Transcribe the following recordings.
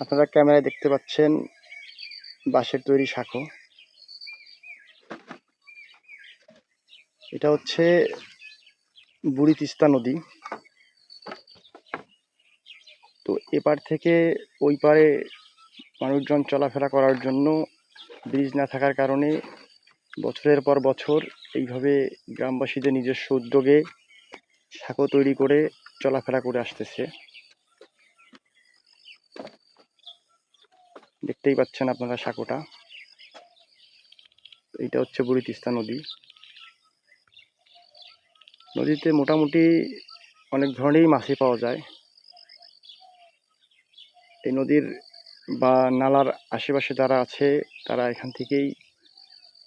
আপনারা ক্যামেরায় দেখতে পাচ্ছেন বাঁশের তৈরি শাঁখো এটা হচ্ছে বুড়ি তিস্তা নদী। তো এপার থেকে ওই পারে মানুষজন চলাফেরা করার জন্য ব্রিজ না থাকার কারণে বছরের পর বছর এইভাবে গ্রামবাসীদের নিজস্ব উদ্যোগে সাঁকো তৈরি করে চলাফেরা করে আসতেছে। দেখতেই পাচ্ছেন আপনারা সাঁকোটা। এইটা হচ্ছে বুড়ি তিস্তা নদী। নদীতে মোটামুটি অনেক ধরনেরই মাছই পাওয়া যায়। এই নদীর বা নালার আশেপাশে যারা আছে, তারা এখান থেকেই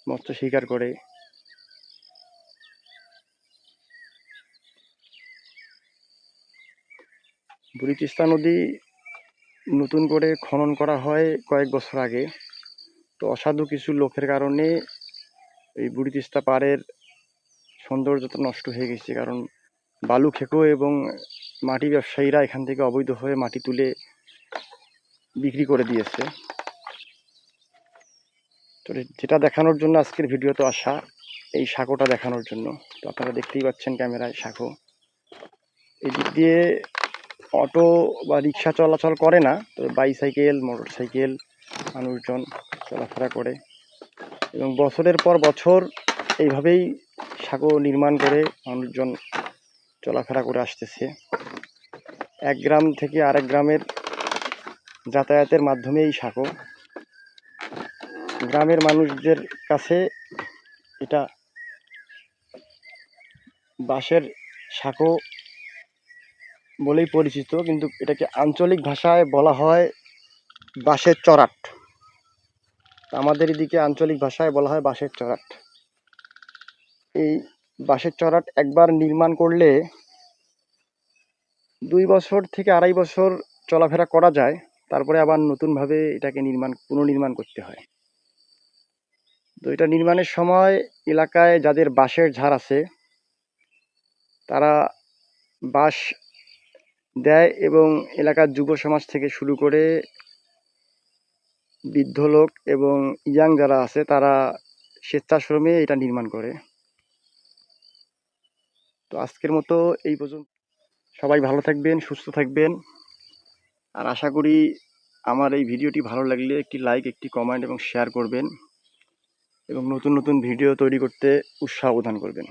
মৎস্য শিকার করে। বুড়ি তিস্তা নদী নতুন করে খনন করা হয় কয়েক বছর আগে। তো অসাধু কিছু লোকের কারণে এই বুড়ি তিস্তা পাড়ের সৌন্দর্যতা নষ্ট হয়ে গেছে। কারণ বালু খেকো এবং মাটি ব্যবসায়ীরা এখান থেকে অবৈধ হয়ে মাটি তুলে বিক্রি করে দিয়েছে। তো যেটা দেখানোর জন্য আজকের ভিডিও তো আসা, এই সাঁকোটা দেখানোর জন্য। তো আপনারা দেখতেই পাচ্ছেন ক্যামেরায় সাঁকো। এই দিক দিয়ে অটো বা রিক্সা চলাচল করে না, তো বাইসাইকেল মোটর সাইকেল মানুষজন চলাফেরা করে। এবং বছরের পর বছর এইভাবেই সাঁকো নির্মাণ করে মানুষজন চলাফেরা করে আসতেছে। এক গ্রাম থেকে আরেক গ্রামের যাতায়াতের মাধ্যমে এই সাঁকো। গ্রামের মানুষদের কাছে এটা বাঁশের সাঁকো বলেই পরিচিত, কিন্তু এটাকে আঞ্চলিক ভাষায় বলা হয় বাঁশের চড়াট। আমাদের এদিকে আঞ্চলিক ভাষায় বলা হয় বাঁশের চড়াট। এই বাঁশের চড়াট একবার নির্মাণ করলে দুই বছর থেকে আড়াই বছর চলাফেরা করা যায়, তারপরে আবার নতুনভাবে এটাকে নির্মাণ, পুনর্নির্মাণ করতে হয়। তো এটা নির্মাণের সময় এলাকায় যাদের বাঁশের ঝাড় আছে, তারা বাঁশ দেয় এবং এলাকার যুব সমাজ থেকে শুরু করে বৃদ্ধ লোক এবং ইয়াং যারা আছে, তারা স্বেচ্ছাশ্রমে এটা নির্মাণ করে। তো আজকের মতো এই পর্যন্ত। সবাই ভালো থাকবেন, সুস্থ থাকবেন। আর আশা করি আমার এই ভিডিওটি ভালো লাগলে একটি লাইক একটি কমেন্ট এবং শেয়ার করবেন এবং নতুন নতুন ভিডিও তৈরি করতে উৎসাহ প্রদান করবেন।